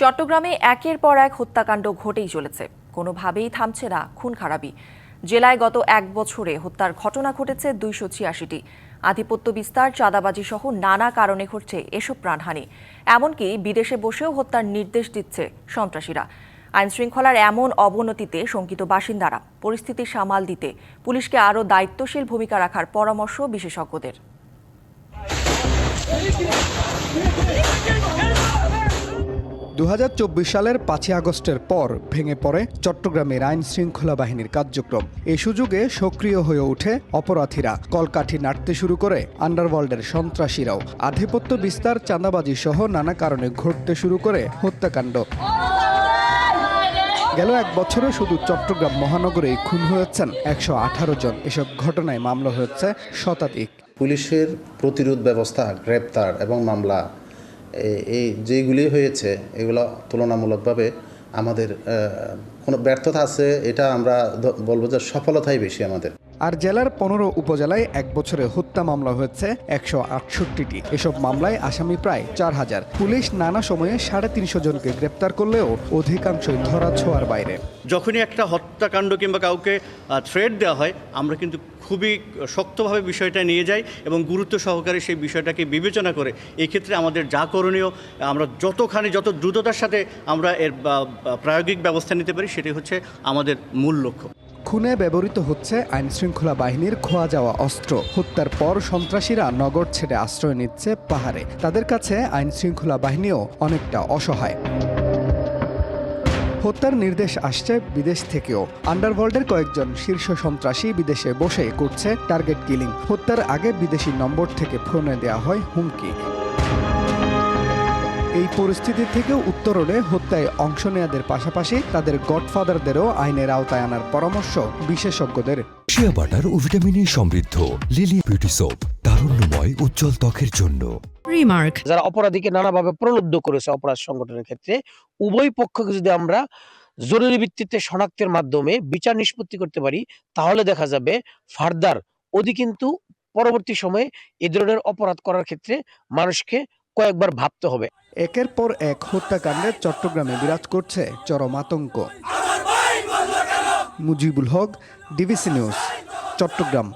চট্টগ্রামে একের পর এক হত্যাকাণ্ড ঘটেই চলেছে। কোনোভাবেই থামছে না খুন খারাপি জেলায় গত এক বছরে হত্যার ঘটনা ঘটেছে দুইশো ছিয়াশিটি। আধিপত্য বিস্তার, চাঁদাবাজি সহ নানা কারণে ঘটছে এসব প্রাণহানি। এমনকি বিদেশে বসেও হত্যার নির্দেশ দিচ্ছে সন্ত্রাসীরা। আইন শৃঙ্খলার এমন অবনতিতে শঙ্কিত বাসিন্দারা। পরিস্থিতি সামাল দিতে পুলিশকে আরও দায়িত্বশীল ভূমিকা রাখার পরামর্শ বিশেষজ্ঞদের। দু হাজার চব্বিশ সালের পাঁচই আগস্টের পর ভেঙে পড়ে চট্টগ্রামের আইন শৃঙ্খলা বাহিনীর কার্যক্রম। এই সুযোগে সক্রিয় হয়ে ওঠে অপরাধীরা। কলকাঠি নাড়তে শুরু করে আন্ডারওয়ার্ল্ডের সন্ত্রাসীরাও। আধিপত্য বিস্তার, চাঁদাবাজি সহ নানা কারণে ঘটতে শুরু করে হত্যাকাণ্ড। গেল এক বছরে শুধু চট্টগ্রাম মহানগরেই খুন হয়েছেন একশো আঠারো জন। এসব ঘটনায় মামলা হয়েছে শতাধিক। পুলিশের প্রতিরোধ ব্যবস্থা, গ্রেপ্তার এবং মামলা এ- এই যেইগুলি হয়েছে, এগুলো তুলনামূলকভাবে আমাদের কোনো ব্যর্থতা আছে, এটা আমরা বলব যে সফলতাই বেশি আমাদের। আর জেলার পনেরো উপজেলায় এক বছরে হত্যা মামলা হয়েছে একশো আটষট্টিটি। এসব মামলায় আসামি প্রায় চার হাজার। পুলিশ নানা সময়ে সাড়ে তিনশো জনকে গ্রেপ্তার করলেও অধিকাংশই ধরা ছোঁয়ার বাইরে। যখনই একটা হত্যাকাণ্ড কিংবা কাউকে থ্রেড দেওয়া হয়, আমরা কিন্তু খুবই শক্তভাবে বিষয়টা নিয়ে যাই এবং গুরুত্ব সহকারে সেই বিষয়টাকে বিবেচনা করে এই ক্ষেত্রে আমাদের যা করণীয়, আমরা যতখানি, যত দ্রুততার সাথে আমরা এর প্রায়োগিক ব্যবস্থা নিতে পারি সেটি হচ্ছে আমাদের মূল লক্ষ্য। খুনে ব্যবহৃত হচ্ছে আইন শৃঙ্খলা বাহিনীর খোয়া যাওয়া অস্ত্র। হত্যার পর সন্ত্রাসীরা নগর ছেড়ে আশ্রয় নিচ্ছে পাহাড়ে। তাদের কাছে আইন শৃঙ্খলা বাহিনীও অনেকটা অসহায়। হত্যার নির্দেশ আসছে বিদেশ থেকেও। আন্ডারওয়ার্ল্ডের কয়েকজন শীর্ষ সন্ত্রাসী বিদেশে বসে করছে টার্গেট কিলিং। হত্যার আগে বিদেশি নম্বর থেকে ফোনে দেওয়া হয় হুমকি। এই পরিস্থিতি থেকে উত্তরণে হত্যায় অংশ নেয়াদের পাশাপাশি তাদের গডফাদারদেরও আইনের আওতায় আনার পরামর্শ বিশেষজ্ঞদের। শিয়া বাটার ও ভিটামিনে সমৃদ্ধ লিলি বিউটি সোপ তারুণ্যময় উজ্জ্বল ত্বকের জন্য। রিমার্ক। যারা অপরাধীকে নানাভাবে প্রলুব্ধ করেছে অপরাধ সংগঠনের ক্ষেত্রে উভয় পক্ষকে যদি আমরা জরুরি ভিত্তিতে শনাক্তের মাধ্যমে বিচার নিষ্পত্তি করতে পারি তাহলে দেখা যাবে ফার্দার ওদি কিন্তু পরবর্তী সময়ে এই ধরনের অপরাধ করার ক্ষেত্রে মানুষকে কয়েকবার ভাবতে হবে। একের পর এক হত্যাকাণ্ডে চট্টগ্রামে বিরাজ করছে চরম আতঙ্ক। Mujibul Haque, DBC news, Chattogram.